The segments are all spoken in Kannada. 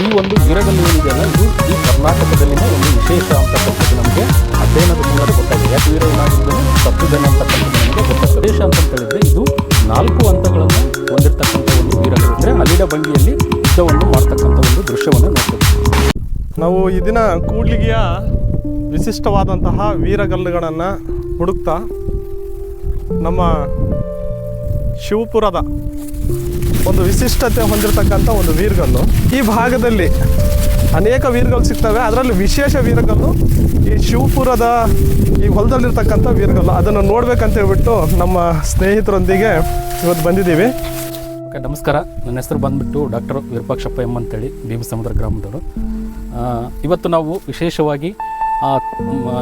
ಈ ಒಂದು ವೀರಗಲ್ಲು ಏನಿದೆಯಲ್ಲ, ಇದು ಈ ಕರ್ನಾಟಕದಲ್ಲಿನ ಒಂದು ವಿಶೇಷ ಅಂತಕ್ಕಂಥದ್ದು ನಮಗೆ. ಅಧ್ಯಯನದ ಮೂಲಕ ಗೊತ್ತಾಗಿದೆ. ಯಾಕೆ ವೀರ ಏನಾಗಿದ್ದು ಜನ ಅಂತಕ್ಕಂಥದ್ದು ನಮಗೆ ಗೊತ್ತಾಗ್ತದೆ. ವಿಶೇಷ ಅಂತ ಹೇಳಿದ್ರೆ ಇದು ನಾಲ್ಕು ಹಂತಗಳನ್ನು ಹೊಂದಿರತಕ್ಕಂಥ ಒಂದು ವೀರಗಲ್ಲು ಅಂದರೆ ಅಲಿಡ ಬಂಡಿಯಲ್ಲಿ ಯುದ್ಧವನ್ನು ಮಾಡ್ತಕ್ಕಂಥ ಒಂದು ದೃಶ್ಯವನ್ನು ನೋಡ್ತೀವಿ. ನಾವು ಈ ದಿನ ಕೂಡ್ಲಿಗೆಯ ವಿಶಿಷ್ಟವಾದಂತಹ ವೀರಗಲ್ಲುಗಳನ್ನು ಹುಡುಕ್ತಾ ನಮ್ಮ ಶಿವಪುರದ ಒಂದು ವಿಶಿಷ್ಟತೆ ಹೊಂದಿರತಕ್ಕಂಥ ಒಂದು ವೀರಗಲ್ಲು. ಈ ಭಾಗದಲ್ಲಿ ಅನೇಕ ವೀರಗಲ್ಲು ಸಿಗ್ತವೆ. ಅದರಲ್ಲಿ ವಿಶೇಷ ವೀರಗಲ್ಲು ಈ ಶಿವಪುರದ ಈ ಹೊಲದಲ್ಲಿರ್ತಕ್ಕಂಥ ವೀರಗಲ್ಲು. ಅದನ್ನು ನೋಡ್ಬೇಕಂತ ಹೇಳ್ಬಿಟ್ಟು ನಮ್ಮ ಸ್ನೇಹಿತರೊಂದಿಗೆ ಇವತ್ತು ಬಂದಿದ್ದೀವಿ. ಓಕೆ, ನಮಸ್ಕಾರ. ನನ್ನ ಹೆಸರು ಬಂದ್ಬಿಟ್ಟು ಡಾಕ್ಟರ್ ವಿರೂಪಾಕ್ಷಪ್ಪ ಎಂ ಅಂತೇಳಿ ಭೀಮ ಸಮುದ್ರ ಗ್ರಾಮದವರು ಇವತ್ತು ನಾವು ವಿಶೇಷವಾಗಿ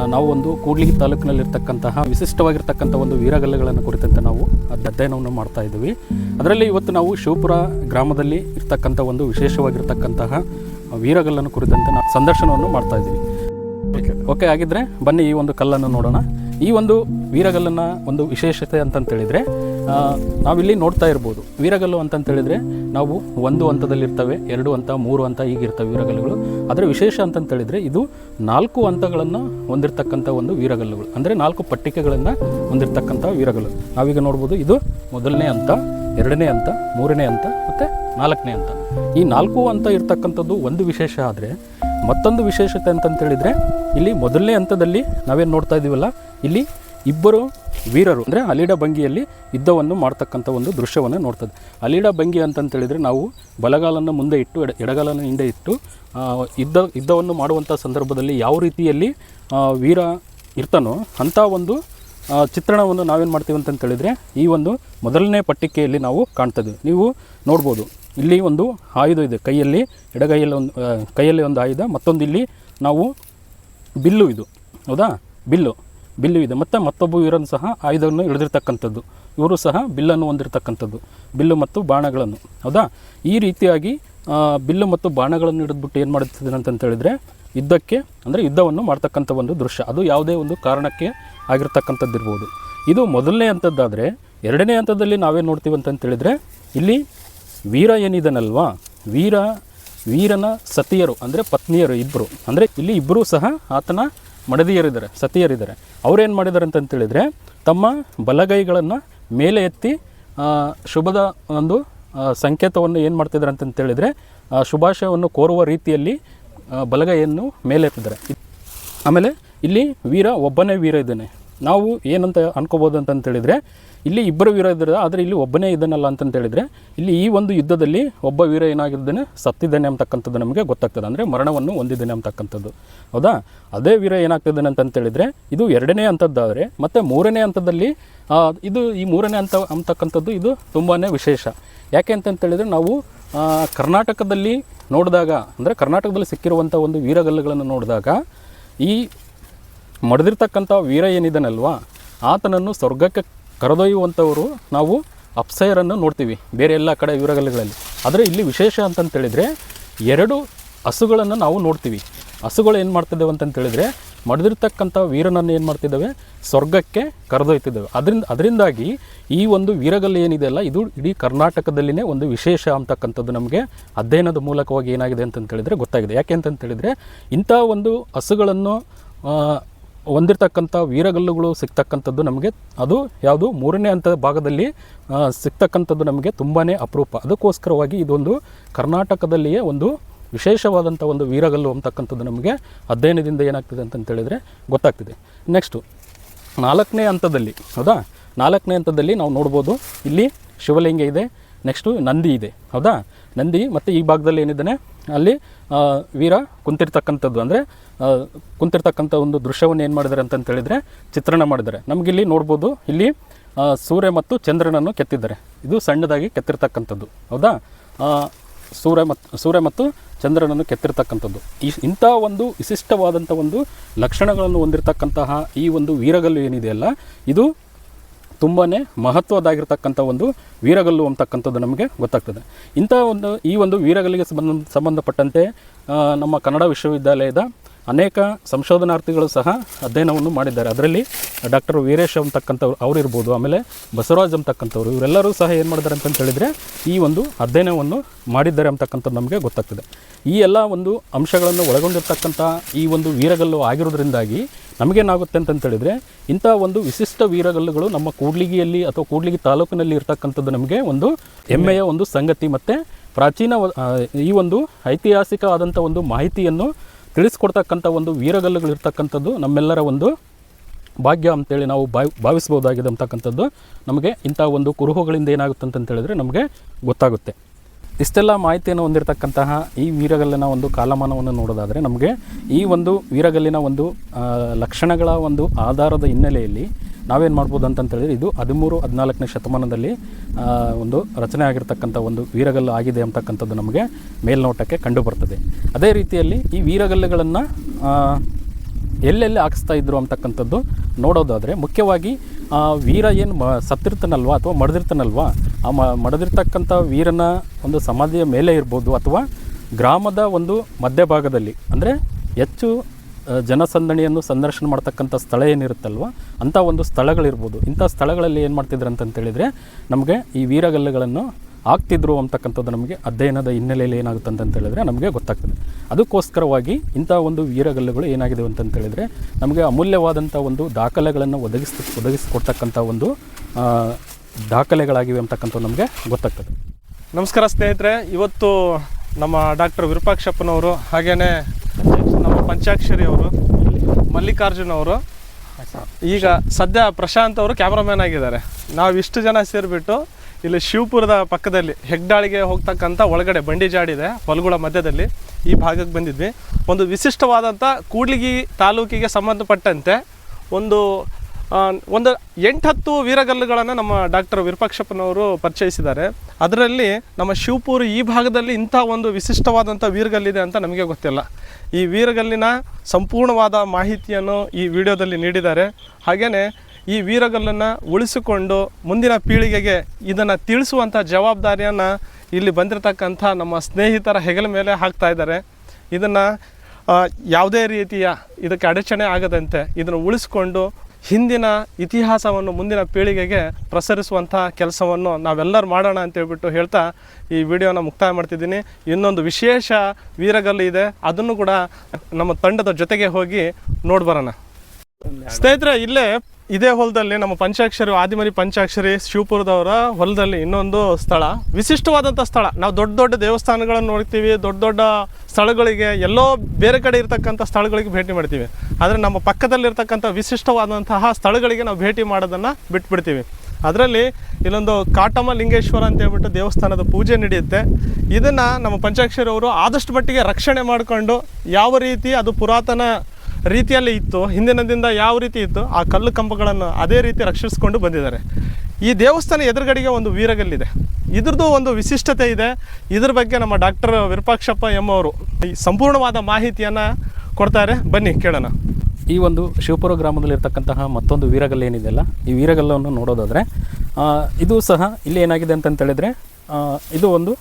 ನಾವು ಒಂದು ಕೂಡ್ಲಿಗಿ ತಾಲೂಕಿನಲ್ಲಿರ್ತಕ್ಕಂತಹ ವಿಶಿಷ್ಟವಾಗಿರ್ತಕ್ಕಂಥ ಒಂದು ವೀರಗಲ್ಲುಗಳನ್ನು ಕುರಿತಂತೆ ನಾವು ಅಧ್ಯಯನವನ್ನು ಮಾಡ್ತಾ ಇದ್ದೀವಿ ಅದರಲ್ಲಿ ಇವತ್ತು ನಾವು ಶಿವಪುರ ಗ್ರಾಮದಲ್ಲಿ ಇರ್ತಕ್ಕಂಥ ಒಂದು ವಿಶೇಷವಾಗಿರ್ತಕ್ಕಂತಹ ವೀರಗಲ್ಲನ್ನು ಕುರಿತಂತೆ ನಾವು ಸಂದರ್ಶನವನ್ನು ಮಾಡ್ತಾ ಇದ್ದೀವಿ ಓಕೆ, ಆಗಿದ್ರೆ ಬನ್ನಿ ಈ ಒಂದು ಕಲ್ಲನ್ನು ನೋಡೋಣ. ಈ ಒಂದು ವೀರಗಲ್ಲನ ಒಂದು ವಿಶೇಷತೆ ಅಂತಂತೇಳಿದರೆ ನಾವಿಲ್ಲಿ ನೋಡ್ತಾ ಇರ್ಬೋದು. ವೀರಗಲ್ಲು ಅಂತಂತೇಳಿದರೆ ನಾವು ಒಂದು ಹಂತದಲ್ಲಿರ್ತವೆ, ಎರಡು ಹಂತ, ಮೂರು ಹಂತ ಹೀಗಿರ್ತವೆ ವೀರಗಲ್ಲುಗಳು. ಅದರ ವಿಶೇಷ ಅಂತಂತೇಳಿದರೆ ಇದು ನಾಲ್ಕು ಹಂತಗಳನ್ನು ಹೊಂದಿರತಕ್ಕಂಥ ಒಂದು ವೀರಗಲ್ಲುಗಳು. ಅಂದರೆ ನಾಲ್ಕು ಪಟ್ಟಿಕೆಗಳನ್ನು ಹೊಂದಿರತಕ್ಕಂಥ ವೀರಗಲ್ಲು. ನಾವೀಗ ನೋಡ್ಬೋದು ಇದು ಮೊದಲನೇ ಹಂತ, ಎರಡನೇ ಹಂತ, ಮೂರನೇ ಹಂತ ಮತ್ತು ನಾಲ್ಕನೇ ಹಂತ. ಈ ನಾಲ್ಕು ಹಂತ ಇರತಕ್ಕಂಥದ್ದು ಒಂದು ವಿಶೇಷ ಆದರೆ ಮತ್ತೊಂದು ವಿಶೇಷತೆ ಅಂತಂತೇಳಿದರೆ ಇಲ್ಲಿ ಮೊದಲನೇ ಹಂತದಲ್ಲಿ ನಾವೇನು ನೋಡ್ತಾ ಇದ್ದೀವಲ್ಲ ಇಲ್ಲಿ ಇಬ್ಬರು ವೀರರು, ಅಂದರೆ ಅಲಿಡ ಭಂಗಿಯಲ್ಲಿ ಯುದ್ಧವನ್ನು ಮಾಡ್ತಕ್ಕಂಥ ಒಂದು ದೃಶ್ಯವನ್ನು ನೋಡ್ತದೆ. ಅಲಿಡ ಭಂಗಿ ಅಂತಂತೇಳಿದರೆ ನಾವು ಬಲಗಾಲನ್ನು ಮುಂದೆ ಇಟ್ಟು, ಎಡ, ಎಡಗಾಲನ್ನು ಹಿಂದೆ ಇಟ್ಟು ಯುದ್ಧ, ಯುದ್ಧವನ್ನು ಮಾಡುವಂಥ ಸಂದರ್ಭದಲ್ಲಿ ಯಾವ ರೀತಿಯಲ್ಲಿ ವೀರ ಇರ್ತಾನೋ ಅಂಥ ಒಂದು ಚಿತ್ರಣವನ್ನು ನಾವೇನು ಮಾಡ್ತೀವಿ ಅಂತಂತೇಳಿದರೆ ಈ ಒಂದು ಮೊದಲನೇ ಪಟ್ಟಿಕೆಯಲ್ಲಿ ನಾವು ಕಾಣ್ತದೆ ನೀವು ನೋಡ್ಬೋದು. ಇಲ್ಲಿ ಒಂದು ಆಯುಧ ಇದೆ. ಕೈಯಲ್ಲಿ, ಎಡಗೈಯಲ್ಲಿ ಒಂದು ಕೈಯಲ್ಲಿ ಒಂದು ಆಯುಧ ಮತ್ತೊಂದು ಇಲ್ಲಿ ನಾವು ಬಿಲ್ಲು ಇದು. ಹೌದಾ? ಬಿಲ್ಲು. ಬಿಲ್ಲು ಇದೆ ಮತ್ತು ಮತ್ತೊಬ್ಬ ವೀರನು ಸಹ ಆಯುಧವನ್ನು ಹಿಡಿದಿರ್ತಕ್ಕಂಥದ್ದು. ಇವರು ಸಹ ಬಿಲ್ಲನ್ನು ಹೊಂದಿರತಕ್ಕಂಥದ್ದು. ಬಿಲ್ಲು ಮತ್ತು ಬಾಣಗಳನ್ನು. ಹೌದಾ? ಈ ರೀತಿಯಾಗಿ ಬಿಲ್ಲು ಮತ್ತು ಬಾಣಗಳನ್ನು ಹಿಡಿದ್ಬಿಟ್ಟು ಏನು ಮಾಡುತ್ತಿದ್ದಾನೆ ಅಂತಂತೇಳಿದರೆ ಯುದ್ಧಕ್ಕೆ, ಅಂದರೆ ಯುದ್ಧವನ್ನು ಮಾಡ್ತಕ್ಕಂಥ ಒಂದು ದೃಶ್ಯ. ಅದು ಯಾವುದೇ ಒಂದು ಕಾರಣಕ್ಕೆ ಆಗಿರ್ತಕ್ಕಂಥದ್ದು ಇರ್ಬೋದು ಇದು ಮೊದಲನೇ ಹಂತದ್ದಾದರೆ, ಎರಡನೇ ಹಂತದಲ್ಲಿ ನಾವೇನು ನೋಡ್ತೀವಿ ಅಂತಂತೇಳಿದರೆ ಇಲ್ಲಿ ವೀರ ಏನಿದನಲ್ವಾ? ವೀರ, ವೀರನ ಸತಿಯರು, ಅಂದರೆ ಪತ್ನಿಯರು ಇಬ್ಬರು ಅಂದರೆ ಇಲ್ಲಿ ಇಬ್ಬರೂ ಸಹ ಆತನ ಮಡದಿಯರಿದ್ದಾರೆ, ಸತಿಯರಿದ್ದಾರೆ. ಅವ್ರೇನು ಮಾಡಿದ್ದಾರೆ ಅಂತಂತೇಳಿದರೆ ತಮ್ಮ ಬಲಗೈಗಳನ್ನು ಮೇಲೆ ಎತ್ತಿ ಶುಭದ ಒಂದು ಸಂಕೇತವನ್ನು ಏನು ಮಾಡ್ತಿದ್ದಾರೆ ಅಂತಂತೇಳಿದರೆ ಶುಭಾಶಯವನ್ನು ಕೋರುವ ರೀತಿಯಲ್ಲಿ ಬಲಗೈಯನ್ನು ಮೇಲೆ ಎತ್ತಿದ್ದಾರೆ ಆಮೇಲೆ ಇಲ್ಲಿ ವೀರ, ಒಬ್ಬನೇ ವೀರ ಇದ್ದಾನೆ. ನಾವು ಏನಂತ ಅನ್ಕೋಬೋದು ಅಂತಂತೇಳಿದರೆ ಇಲ್ಲಿ ಇಬ್ಬರು ವೀರ ಇದ್ದಾರೆ, ಆದರೆ ಇಲ್ಲಿ ಒಬ್ಬನೇ ಇದ್ದಾನಲ್ಲ ಅಂತಂತೇಳಿದರೆ ಇಲ್ಲಿ ಈ ಒಂದು ಯುದ್ಧದಲ್ಲಿ ಒಬ್ಬ ವೀರ ಏನಾಗಿದ್ದಾನೆ, ಸತ್ತಿದ್ದಾನೆ ಅಂತಕ್ಕಂಥದ್ದು ನಮಗೆ ಗೊತ್ತಾಗ್ತದೆ. ಅಂದರೆ ಮರಣವನ್ನು ಹೊಂದಿದ್ದಾನೆ ಅಂತಕ್ಕಂಥದ್ದು. ಹೌದಾ? ಅದೇ ವೀರ ಏನಾಗ್ತಿದ್ದಾನೆ ಅಂತಂತೇಳಿದರೆ ಇದು ಎರಡನೇ ಹಂತದ್ದಾದರೆ ಮತ್ತು ಮೂರನೇ ಹಂತದಲ್ಲಿ ಇದು ಈ ಮೂರನೇ ಹಂತ, ಅಂತಕ್ಕಂಥದ್ದು ಇದು ತುಂಬಾ ವಿಶೇಷ. ಯಾಕೆ ಅಂತಂತೇಳಿದರೆ ನಾವು ಕರ್ನಾಟಕದಲ್ಲಿ ನೋಡಿದಾಗ, ಅಂದರೆ ಕರ್ನಾಟಕದಲ್ಲಿ ಸಿಕ್ಕಿರುವಂಥ ಒಂದು ವೀರಗಲ್ಲುಗಳನ್ನು ನೋಡಿದಾಗ, ಈ ಮಡಿದಿರ್ತಕ್ಕಂಥ ವೀರ ಏನಿದನಲ್ವಾ ಆತನನ್ನು ಸ್ವರ್ಗಕ್ಕೆ ಕರೆದೊಯ್ಯುವಂಥವರು ನಾವು ಅಪ್ಸಯರನ್ನು ನೋಡ್ತೀವಿ, ಬೇರೆ ಎಲ್ಲ ಕಡೆ ವೀರಗಲ್ಲುಗಳಲ್ಲಿ ಆದರೆ ಇಲ್ಲಿ ವಿಶೇಷ ಅಂತಂತೇಳಿದರೆ ಎರಡು ಹಸುಗಳನ್ನು ನಾವು ನೋಡ್ತೀವಿ. ಹಸುಗಳು ಏನು ಮಾಡ್ತಿದ್ದೇವೆ ಅಂತಂತೇಳಿದರೆ ಮಡಿದಿರ್ತಕ್ಕಂಥ ವೀರನನ್ನು ಏನು ಮಾಡ್ತಿದ್ದಾವೆ? ಸ್ವರ್ಗಕ್ಕೆ ಕರೆದೊಯ್ತಿದ್ದಾವೆ. ಅದರಿಂದ, ಅದರಿಂದಾಗಿ ಈ ಒಂದು ವೀರಗಲ್ಲು ಏನಿದೆಯಲ್ಲ ಇದು ಇಡೀ ಕರ್ನಾಟಕದಲ್ಲಿನೇ ಒಂದು ವಿಶೇಷ ಅಂತಕ್ಕಂಥದ್ದು ನಮಗೆ ಅಧ್ಯಯನದ ಮೂಲಕವಾಗಿ ಏನಾಗಿದೆ ಅಂತಂತೇಳಿದರೆ ಗೊತ್ತಾಗಿದೆ. ಯಾಕೆ ಅಂತಂತೇಳಿದರೆ ಇಂಥ ಒಂದು ಹಸುಗಳನ್ನು ಹೊಂದಿರತಕ್ಕಂಥ ವೀರಗಲ್ಲುಗಳು ಸಿಗ್ತಕ್ಕಂಥದ್ದು ನಮಗೆ, ಅದು ಯಾವುದು ಮೂರನೇ ಹಂತದ ಭಾಗದಲ್ಲಿ ಸಿಗ್ತಕ್ಕಂಥದ್ದು ನಮಗೆ ತುಂಬಾ ಅಪರೂಪ. ಅದಕ್ಕೋಸ್ಕರವಾಗಿ ಇದೊಂದು ಕರ್ನಾಟಕದಲ್ಲಿಯೇ ಒಂದು ವಿಶೇಷವಾದಂಥ ಒಂದು ವೀರಗಲ್ಲು ಅಂತಕ್ಕಂಥದ್ದು ನಮಗೆ ಅಧ್ಯಯನದಿಂದ ಏನಾಗ್ತದೆ ಅಂತಂತೇಳಿದರೆ ಗೊತ್ತಾಗ್ತಿದೆ. ನೆಕ್ಸ್ಟು ನಾಲ್ಕನೇ ಹಂತದಲ್ಲಿ, ಹೌದಾ? ನಾಲ್ಕನೇ ಹಂತದಲ್ಲಿ ನಾವು ನೋಡ್ಬೋದು, ಇಲ್ಲಿ ಶಿವಲಿಂಗ ಇದೆ ನೆಕ್ಸ್ಟು ನಂದಿ ಇದೆ, ಹೌದಾ? ನಂದಿ ಮತ್ತು ಈ ಭಾಗದಲ್ಲಿ ಏನಿದ್ದಾನೆ? ಅಲ್ಲಿ ವೀರ ಕುಂತಿರ್ತಕ್ಕಂಥದ್ದು ಅಂದರೆ ಕುಂತಿರ್ತಕ್ಕಂಥ ಒಂದು ದೃಶ್ಯವನ್ನು ಏನು ಮಾಡಿದ್ದಾರೆ ಅಂತಂತೇಳಿದರೆ ಚಿತ್ರಣ ಮಾಡಿದ್ದಾರೆ. ನಮಗಿಲ್ಲಿ ನೋಡ್ಬೋದು, ಇಲ್ಲಿ ಸೂರ್ಯ ಮತ್ತು ಚಂದ್ರನನ್ನು ಕೆತ್ತಿದ್ದಾರೆ. ಇದು ಸಣ್ಣದಾಗಿ ಕೆತ್ತಿರ್ತಕ್ಕಂಥದ್ದು. ಹೌದಾ? ಸೂರ್ಯ ಮತ್ತು ಸೂರ್ಯ ಮತ್ತು ಚಂದ್ರನನ್ನು ಕೆತ್ತಿರ್ತಕ್ಕಂಥದ್ದು. ಈ ಇಂಥ ಒಂದು ವಿಶಿಷ್ಟವಾದಂಥ ಒಂದು ಲಕ್ಷಣಗಳನ್ನು ಹೊಂದಿರತಕ್ಕಂತಹ ಈ ಒಂದು ವೀರಗಲ್ಲು ಏನಿದೆಯಲ್ಲ, ಇದು ತುಂಬಾ ಮಹತ್ವದಾಗಿರ್ತಕ್ಕಂಥ ಒಂದು ವೀರಗಲ್ಲು ಅಂತಕ್ಕಂಥದ್ದು ನಮಗೆ ಗೊತ್ತಾಗ್ತದೆ. ಇಂಥ ಒಂದು ಈ ಒಂದು ವೀರಗಲ್ಲಿಗೆ ಸಂಬಂಧ ಸಂಬಂಧಪಟ್ಟಂತೆ ನಮ್ಮ ಕನ್ನಡ ವಿಶ್ವವಿದ್ಯಾಲಯದ ಅನೇಕ ಸಂಶೋಧನಾರ್ಥಿಗಳು ಸಹ ಅಧ್ಯಯನವನ್ನು ಮಾಡಿದ್ದಾರೆ. ಅದರಲ್ಲಿ ಡಾಕ್ಟರ್ ವೀರೇಶ್ ಅಂತಕ್ಕಂಥವ್ರು ಅವ್ರು ಇರ್ಬೋದು, ಆಮೇಲೆ ಬಸವರಾಜ್ ಅಂತಕ್ಕಂಥವ್ರು, ಇವರೆಲ್ಲರೂ ಸಹ ಏನು ಮಾಡಿದ್ದಾರೆ ಅಂತ ಹೇಳಿದರೆ ಈ ಒಂದು ಅಧ್ಯಯನವನ್ನು ಮಾಡಿದ್ದಾರೆ ಅಂತಕ್ಕಂಥದ್ದು ನಮಗೆ ಗೊತ್ತಾಗ್ತದೆ. ಈ ಎಲ್ಲ ಒಂದು ಅಂಶಗಳನ್ನು ಒಳಗೊಂಡಿರ್ತಕ್ಕಂಥ ಈ ಒಂದು ವೀರಗಲ್ಲು ಆಗಿರೋದ್ರಿಂದಾಗಿ ನಮಗೇನಾಗುತ್ತೆ ಅಂತಂತ ಹೇಳಿದರೆ ಇಂಥ ಒಂದು ವಿಶಿಷ್ಟ ವೀರಗಲ್ಲುಗಳು ನಮ್ಮ ಕೂಡ್ಲಿಗಿಯಲ್ಲಿ ಅಥವಾ ಕೂಡ್ಲಿಗಿ ತಾಲೂಕಿನಲ್ಲಿ ಇರ್ತಕ್ಕಂಥದ್ದು ನಮಗೆ ಒಂದು ಹೆಮ್ಮೆಯ ಒಂದು ಸಂಗತಿ ಮತ್ತು ಪ್ರಾಚೀನ ಈ ಒಂದು ಐತಿಹಾಸಿಕ ಆದಂಥ ಒಂದು ಮಾಹಿತಿಯನ್ನು ತಿಳಿಸ್ಕೊಡ್ತಕ್ಕಂಥ ಒಂದು ವೀರಗಲ್ಲುಗಳು ಇರ್ತಕ್ಕಂಥದ್ದು ನಮ್ಮೆಲ್ಲರ ಒಂದು ಭಾಗ್ಯ ಅಂತೇಳಿ ನಾವು ಭಾವ್, ಭಾವಿಸ್ಬೋದಾಗಿದೆ ಅಂತಕ್ಕಂಥದ್ದು. ನಮಗೆ ಇಂಥ ಒಂದು ಕುರುಹುಗಳಿಂದ ಏನಾಗುತ್ತೆ ಅಂತ ಹೇಳಿದ್ರೆ ನಮಗೆ ಗೊತ್ತಾಗುತ್ತೆ. ಇಷ್ಟೆಲ್ಲ ಮಾಹಿತಿಯನ್ನು ಹೊಂದಿರತಕ್ಕಂತಹ ಈ ವೀರಗಲ್ಲಿನ ಒಂದು ಕಾಲಮಾನವನ್ನು ನೋಡೋದಾದರೆ ನಮಗೆ ಈ ಒಂದು ವೀರಗಲ್ಲಿನ ಒಂದು ಲಕ್ಷಣಗಳ ಒಂದು ಆಧಾರದ ಹಿನ್ನೆಲೆಯಲ್ಲಿ ನಾವೇನು ಮಾಡ್ಬೋದು ಅಂತಂತ ಹೇಳಿದ್ರೆ ಇದು ಹದಿಮೂರು, ಹದಿನಾಲ್ಕನೇ ಶತಮಾನದಲ್ಲಿ ಒಂದು ರಚನೆ ಆಗಿರ್ತಕ್ಕಂಥ ಒಂದು ವೀರಗಲ್ಲು ಆಗಿದೆ ಅಂತಕ್ಕಂಥದ್ದು ನಮಗೆ ಮೇಲ್ನೋಟಕ್ಕೆ ಕಂಡು ಬರ್ತದೆ. ಅದೇ ರೀತಿಯಲ್ಲಿ ಈ ವೀರಗಲ್ಲುಗಳನ್ನು ಎಲ್ಲೆಲ್ಲಿ ಹಾಕಿಸ್ತಾ ಇದ್ರು ಅಂತಕ್ಕಂಥದ್ದು ನೋಡೋದಾದರೆ ಮುಖ್ಯವಾಗಿ ವೀರ ಏನು ಮ, ಸತ್ತಿರ್ತಾನಲ್ವಾ ಅಥವಾ ಮಡದಿರ್ತಾನಲ್ವ, ಆ ಮಡದಿರ್ತಕ್ಕಂಥ ವೀರನ ಒಂದು ಸಮಾಧಿಯ ಮೇಲೆ ಇರ್ಬೋದು ಅಥವಾ ಗ್ರಾಮದ ಒಂದು ಮಧ್ಯಭಾಗದಲ್ಲಿ, ಅಂದರೆ ಹೆಚ್ಚು ಜನಸಂದಣಿಯನ್ನು ಸಂದರ್ಶನ ಮಾಡ್ತಕ್ಕಂಥ ಸ್ಥಳ ಏನಿರುತ್ತಲ್ವ, ಅಂಥ ಒಂದು ಸ್ಥಳಗಳಿರ್ಬೋದು. ಇಂಥ ಸ್ಥಳಗಳಲ್ಲಿ ಏನು ಮಾಡ್ತಿದ್ರು ಅಂತಂತೇಳಿದರೆ ನಮಗೆ ಈ ವೀರಗಲ್ಲುಗಳನ್ನು ಆಗ್ತಿದ್ರು ಅಂತಕ್ಕಂಥದ್ದು ನಮಗೆ ಅಧ್ಯಯನದ ಹಿನ್ನೆಲೆಯಲ್ಲಿ ಏನಾಗುತ್ತೆ ಅಂತಂತೇಳಿದರೆ ನಮಗೆ ಗೊತ್ತಾಗ್ತದೆ. ಅದಕ್ಕೋಸ್ಕರವಾಗಿ ಇಂಥ ಒಂದು ವೀರಗಲ್ಲುಗಳು ಏನಾಗಿದೆ ಅಂತಂತೇಳಿದರೆ ನಮಗೆ ಅಮೂಲ್ಯವಾದಂಥ ಒಂದು ದಾಖಲೆಗಳನ್ನು ಒದಗಿಸ್ ಒದಗಿಸಿಕೊಡ್ತಕ್ಕಂಥ ಒಂದು ದಾಖಲೆಗಳಾಗಿವೆ ಅಂತಕ್ಕಂಥದ್ದು ನಮಗೆ ಗೊತ್ತಾಗ್ತದೆ. ನಮಸ್ಕಾರ ಸ್ನೇಹಿತರೆ, ಇವತ್ತು ನಮ್ಮ ಡಾಕ್ಟರ್ ವಿರೂಪಾಕ್ಷಪ್ಪನವರು ನಮ್ಮ ಪಂಚಾಕ್ಷರಿ ಅವರು, ಮಲ್ಲಿಕಾರ್ಜುನ್ ಅವರು. ಈಗ ಸದ್ಯ ಪ್ರಶಾಂತ್ ಅವರು ಕ್ಯಾಮ್ರಾಮ್ಯಾನ್ ಆಗಿದ್ದಾರೆ. ನಾವು ಇಷ್ಟು ಜನ ಸೇರಿಬಿಟ್ಟು ಇಲ್ಲಿ ಶಿವಪುರದ ಪಕ್ಕದಲ್ಲಿ ಹೆಗ್ಡಾಳಿಗೆ ಹೋಗ್ತಕ್ಕಂಥ ಒಳಗಡೆ ಬಂಡಿ ಜಾಡಿದೆ ಪಲ್ಗುಳ ಮಧ್ಯದಲ್ಲಿ ಈ ಭಾಗಕ್ಕೆ ಬಂದಿದ್ವಿ. ಒಂದು ವಿಶಿಷ್ಟವಾದಂಥ ಕೂಡ್ಲಿಗಿ ತಾಲೂಕಿಗೆ ಸಂಬಂಧಪಟ್ಟಂತೆ ಒಂದು ಆ, ಎಂಟು ಹತ್ತು ವೀರಗಲ್ಲುಗಳನ್ನು ನಮ್ಮ ಡಾಕ್ಟರ್ ವಿರೂಪಾಕ್ಷಪ್ಪನವರು ಪರಿಚಯಿಸಿದ್ದಾರೆ. ಅದರಲ್ಲಿ ನಮ್ಮ ಶಿವಪುರ ಈ ಭಾಗದಲ್ಲಿ ಇಂಥ ಒಂದು ವಿಶಿಷ್ಟವಾದಂಥ ವೀರಗಲ್ಲಿದೆ ಅಂತ ನಮಗೆ ಗೊತ್ತಿಲ್ಲ. ಈ ವೀರಗಲ್ಲಿನ ಸಂಪೂರ್ಣವಾದ ಮಾಹಿತಿಯನ್ನು ಈ ವಿಡಿಯೋದಲ್ಲಿ ನೀಡಿದ್ದಾರೆ. ಹಾಗೆಯೇ ಈ ವೀರಗಲ್ಲನ್ನು ಉಳಿಸಿಕೊಂಡು ಮುಂದಿನ ಪೀಳಿಗೆಗೆ ಇದನ್ನು ತಿಳಿಸುವಂಥ ಜವಾಬ್ದಾರಿಯನ್ನು ಇಲ್ಲಿ ಬಂದಿರತಕ್ಕಂಥ ನಮ್ಮ ಸ್ನೇಹಿತರ ಹೆಗಲ ಮೇಲೆ ಹಾಕ್ತಾ ಇದ್ದಾರೆ. ಇದನ್ನು ಯಾವುದೇ ರೀತಿಯ ಇದಕ್ಕೆ ಅಡಚಣೆ ಆಗದಂತೆ ಇದನ್ನು ಉಳಿಸ್ಕೊಂಡು ಹಿಂದಿನ ಇತಿಹಾಸವನ್ನು ಮುಂದಿನ ಪೀಳಿಗೆಗೆ ಪ್ರಸರಿಸುವಂಥ ಕೆಲಸವನ್ನು ನಾವೆಲ್ಲರೂ ಮಾಡೋಣ ಅಂತ ಹೇಳ್ಬಿಟ್ಟು ಹೇಳ್ತಾ ಈ ವಿಡಿಯೋನ ಮುಕ್ತಾಯ ಮಾಡ್ತಿದ್ದೀನಿ. ಇನ್ನೊಂದು ವಿಶೇಷ ವೀರಗಲ್ಲು ಇದೆ. ಅದನ್ನು ಕೂಡ ನಮ್ಮ ತಂಡದ ಜೊತೆಗೆ ಹೋಗಿ ನೋಡ್ಬರೋಣ. ಸ್ನೇಹಿತರೆ, ಇಲ್ಲೇ ಇದೇ ಹೊಲದಲ್ಲಿ ನಮ್ಮ ಪಂಚಾಕ್ಷರಿ ಆದಿಮರಿ ಪಂಚಾಕ್ಷರಿ, ಶಿವಪುರದವರ ಹೊಲದಲ್ಲಿ ಇನ್ನೊಂದು ಸ್ಥಳ. ವಿಶಿಷ್ಟವಾದಂಥ ಸ್ಥಳ. ನಾವು ದೊಡ್ಡ ದೊಡ್ಡ ದೇವಸ್ಥಾನಗಳನ್ನು ನೋಡ್ತೀವಿ, ದೊಡ್ಡ ದೊಡ್ಡ ಸ್ಥಳಗಳಿಗೆ, ಎಲ್ಲೋ ಬೇರೆ ಕಡೆ ಇರತಕ್ಕಂಥ ಸ್ಥಳಗಳಿಗೆ ಭೇಟಿ ಮಾಡ್ತೀವಿ. ಆದರೆ ನಮ್ಮ ಪಕ್ಕದಲ್ಲಿರ್ತಕ್ಕಂಥ ವಿಶಿಷ್ಟವಾದಂತಹ ಸ್ಥಳಗಳಿಗೆ ನಾವು ಭೇಟಿ ಮಾಡೋದನ್ನು ಬಿಟ್ಬಿಡ್ತೀವಿ. ಅದರಲ್ಲಿ ಇಲ್ಲೊಂದು ಕಾಟಮ್ಮ ಲಿಂಗೇಶ್ವರ ಅಂತ ಹೇಳ್ಬಿಟ್ಟು ದೇವಸ್ಥಾನದ ಪೂಜೆ ನಡೆಯುತ್ತೆ. ಇದನ್ನು ನಮ್ಮ ಪಂಚಾಕ್ಷರಿ ಅವರು ಆದಷ್ಟು ಮಟ್ಟಿಗೆ ರಕ್ಷಣೆ ಮಾಡಿಕೊಂಡು ಯಾವ ರೀತಿ ಅದು ಪುರಾತನ ರೀತಿಯಲ್ಲಿ ಇತ್ತು, ಹಿಂದಿನದಿಂದ ಯಾವ ರೀತಿ ಇತ್ತು, ಆ ಕಲ್ಲು ಕಂಬಗಳನ್ನು ಅದೇ ರೀತಿ ರಕ್ಷಿಸಿಕೊಂಡು ಬಂದಿದ್ದಾರೆ. ಈ ದೇವಸ್ಥಾನ ಎದುರುಗಡೆಗೆ ಒಂದು ವೀರಗಲ್ಲಿದೆ. ಇದ್ರದ್ದು ಒಂದು ವಿಶಿಷ್ಟತೆ ಇದೆ. ಇದ್ರ ಬಗ್ಗೆ ನಮ್ಮ ಡಾಕ್ಟರ್ ವಿರೂಪಾಕ್ಷಪ್ಪ ಎಂಬವರು ಈ ಸಂಪೂರ್ಣವಾದ ಮಾಹಿತಿಯನ್ನು ಕೊಡ್ತಾರೆ. ಬನ್ನಿ, ಕೇಳೋಣ. ಈ ಒಂದು ಶಿವಪುರ ಗ್ರಾಮದಲ್ಲಿರ್ತಕ್ಕಂತಹ ಮತ್ತೊಂದು ವೀರಗಲ್ಲು ಏನಿದೆಯಲ್ಲ ಈ ವೀರಗಲ್ಲವನ್ನು ನೋಡೋದಾದರೆ ಇದು ಸಹ ಇಲ್ಲಿ ಏನಾಗಿದೆ ಅಂತಂತೇಳಿದರೆ ಇದು ಒಂದು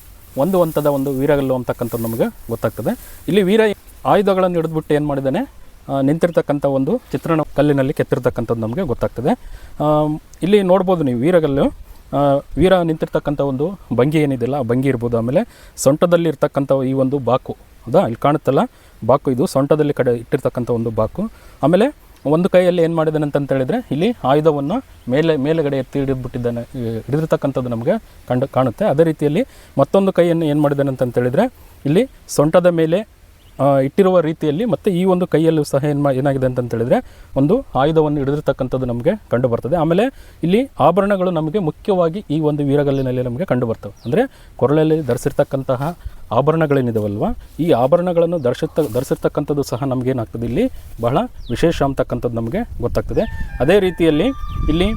ಒಂದು ಹಂತದ ಒಂದು ವೀರಗಲ್ಲು ಅಂತಕ್ಕಂಥದ್ದು ನಮಗೆ ಗೊತ್ತಾಗ್ತದೆ. ಇಲ್ಲಿ ವೀರ ಆಯುಧಗಳನ್ನು ಹಿಡಿದ್ಬಿಟ್ಟು ಏನು ಮಾಡಿದ್ದಾನೆ ನಿಂತಿರ್ತಕ್ಕಂಥ ಒಂದು ಚಿತ್ರಣ ಕಲ್ಲಿನಲ್ಲಿ ಕೆತ್ತಿರ್ತಕ್ಕಂಥದ್ದು ನಮಗೆ ಗೊತ್ತಾಗ್ತದೆ. ಇಲ್ಲಿ ನೋಡ್ಬೋದು ನೀವು ವೀರಗಲ್ಲು. ವೀರ ನಿಂತಿರ್ತಕ್ಕಂಥ ಒಂದು ಭಂಗಿ ಏನಿದೆಯಲ್ಲ, ಆ ಭಂಗಿ ಇರ್ಬೋದು. ಆಮೇಲೆ ಸೊಂಟದಲ್ಲಿ ಇರ್ತಕ್ಕಂಥ ಈ ಒಂದು ಬಾಕು, ಹೌದಾ? ಇಲ್ಲಿ ಕಾಣುತ್ತಲ್ಲ, ಬಾಕು ಇದು, ಸೊಂಟದಲ್ಲಿ ಕಡೆ ಇಟ್ಟಿರ್ತಕ್ಕಂಥ ಒಂದು ಬಾಕು. ಆಮೇಲೆ ಒಂದು ಕೈಯಲ್ಲಿ ಏನು ಮಾಡಿದ್ದಾನೆ ಅಂತ ಹೇಳಿದರೆ, ಇಲ್ಲಿ ಆಯುಧವನ್ನು ಮೇಲೆ, ಮೇಲುಗಡೆ ಎತ್ತಿ ಹಿಡಿದ್ಬಿಟ್ಟಿದ್ದಾನೆ ಹಿಡಿದಿರ್ತಕ್ಕಂಥದ್ದು ನಮಗೆ ಕಂಡು, ಕಾಣುತ್ತೆ. ಅದೇ ರೀತಿಯಲ್ಲಿ ಮತ್ತೊಂದು ಕೈಯನ್ನು ಏನು ಮಾಡಿದ್ದಾನೆ ಅಂತ ಹೇಳಿದ್ರೆ, ಇಲ್ಲಿ ಸೊಂಟದ ಮೇಲೆ ಇಟ್ಟಿರುವ ರೀತಿಯಲ್ಲಿ ಮತ್ತು ಈ ಒಂದು ಕೈಯಲ್ಲೂ ಸಹ ಏನು ಏನಾಗಿದೆ ಅಂತ ಹೇಳಿದ್ರೆ ಒಂದು ಆಯುಧವನ್ನು ಹಿಡಿದಿರ್ತಕ್ಕಂಥದ್ದು ನಮಗೆ ಕಂಡು ಬರ್ತದೆ. ಆಮೇಲೆ ಇಲ್ಲಿ ಆಭರಣಗಳು ನಮಗೆ ಮುಖ್ಯವಾಗಿ ಈ ಒಂದು ವೀರಗಲ್ಲಿನಲ್ಲಿ ನಮಗೆ ಕಂಡು ಬರ್ತವೆ. ಅಂದರೆ ಕೊರಳಲ್ಲಿ ಧರಿಸಿರ್ತಕ್ಕಂತಹ ಆಭರಣಗಳೇನಿದಾವಲ್ವ? ಈ ಆಭರಣಗಳನ್ನು ಧರಿಸಿರ್ತ ಧರಿಸಿರ್ತಕ್ಕಂಥದ್ದು ಸಹ ನಮಗೇನಾಗ್ತದೆ ಇಲ್ಲಿ? ಬಹಳ ವಿಶೇಷ ಅಂತಕ್ಕಂಥದ್ದು ನಮಗೆ ಗೊತ್ತಾಗ್ತದೆ. ಅದೇ ರೀತಿಯಲ್ಲಿ ಇಲ್ಲಿ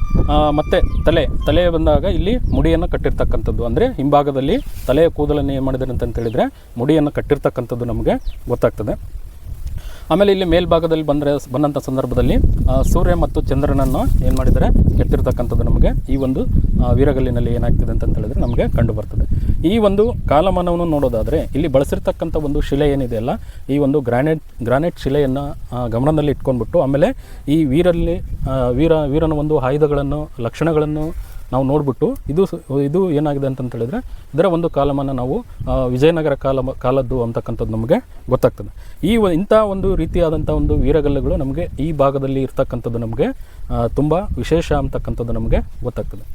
ಮತ್ತೆ ತಲೆ ತಲೆ ಬಂದಾಗ ಇಲ್ಲಿ ಮುಡಿಯನ್ನು ಕಟ್ಟಿರ್ತಕ್ಕಂಥದ್ದು. ಅಂದರೆ ಹಿಂಭಾಗದಲ್ಲಿ ತಲೆಯ ಕೂದಲನ್ನು ಏನು ಮಾಡಿದ್ದಾರೆ ಅಂತ ಹೇಳಿದರೆ ಮುಡಿಯನ್ನು ಕಟ್ಟಿರ್ತಕ್ಕಂಥದ್ದು ನಮಗೆ ಗೊತ್ತಾಗ್ತದೆ. ಆಮೇಲೆ ಇಲ್ಲಿ ಮೇಲ್ಭಾಗದಲ್ಲಿ ಬಂದರೆ ಬಂದಂಥ ಸಂದರ್ಭದಲ್ಲಿ ಸೂರ್ಯ ಮತ್ತು ಚಂದ್ರನನ್ನು ಏನು ಮಾಡಿದರೆ ಕೆತ್ತಿರ್ತಕ್ಕಂಥದ್ದು ನಮಗೆ. ಈ ಒಂದು ವೀರಗಲ್ಲಿನಲ್ಲಿ ಏನಾಗ್ತಿದೆ ಅಂತ ಹೇಳಿದ್ರೆ ನಮಗೆ ಕಂಡು ಬರ್ತದೆ. ಈ ಒಂದು ಕಾಲಮಾನವನ್ನು ನೋಡೋದಾದರೆ, ಇಲ್ಲಿ ಬಳಸಿರ್ತಕ್ಕಂಥ ಒಂದು ಶಿಲೆ ಏನಿದೆಯಲ್ಲ ಈ ಒಂದು ಗ್ರಾನೈಟ್ ಗ್ರಾನೈಟ್ ಶಿಲೆಯನ್ನು ಗಮನದಲ್ಲಿ ಇಟ್ಕೊಂಡ್ಬಿಟ್ಟು, ಆಮೇಲೆ ಈ ವೀರಲ್ಲಿ ವೀರ, ವೀರನ ಒಂದು ಆಯುಧಗಳನ್ನು, ಲಕ್ಷಣಗಳನ್ನು ನಾವು ನೋಡಿಬಿಟ್ಟು ಇದು ಇದು ಏನಾಗಿದೆ ಅಂತಂತ ಹೇಳಿದ್ರೆ, ಇದರ ಒಂದು ಕಾಲಮಾನ ನಾವು ವಿಜಯನಗರ ಕಾಲ ಕಾಲದ್ದು ಅಂತಕ್ಕಂಥದ್ದು ನಮಗೆ ಗೊತ್ತಾಗ್ತದೆ. ಈ ಇಂಥ ಒಂದು ರೀತಿಯಾದಂಥ ಒಂದು ವೀರಗಲ್ಲುಗಳು ನಮಗೆ ಈ ಭಾಗದಲ್ಲಿ ಇರ್ತಕ್ಕಂಥದ್ದು ನಮಗೆ ತುಂಬ ವಿಶೇಷ ಅಂತಕ್ಕಂಥದ್ದು ನಮಗೆ ಗೊತ್ತಾಗ್ತದೆ.